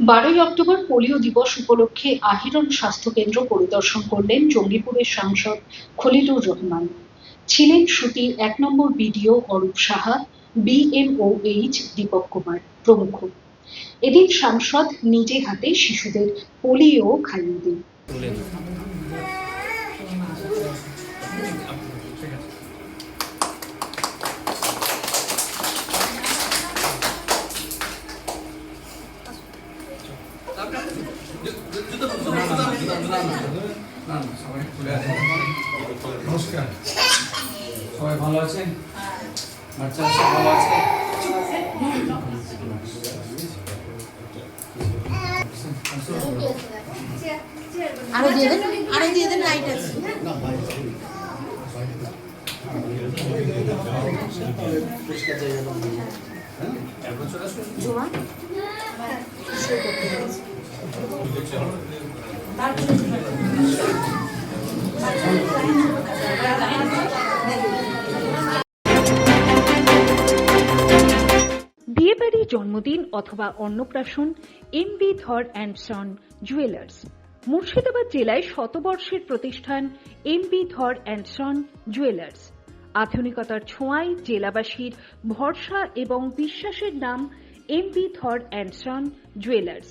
বারোই October polio দিবস উপলক্ষে আহিরন স্বাস্থ্য কেন্দ্র পরিদর্শন করলেন জঙ্গিপুরের সাংসদ খলিলুর রহমান। ছিলেন সুতির এক নম্বর বিডিও অরূপ সাহা বিএমওএইচ দীপক কুমার প্রমুখ। এদিন সাংসদ নিজে হাতে শিশুদের পোলিও খাইয়ে দেন। নমস্কার। সবাই ভালো আছেন? বাচ্চারা সব ভালো আছে? আরও দিয়ে দেন আরও দিয়ে দেন লাইট আছে। জোয়া বিয়েবাড়ি জন্মদিন অথবা অন্নপ্রাশন M B Dhar and son jewellers Murshidabad জেলায় শতবর্ষের প্রতিষ্ঠান M B Dhar and son jewellers আধুনিকতার ছোঁয়ায় জেলাবাসীর ভরসা এবং বিশ্বাসের নাম M B Dhar and son jewellers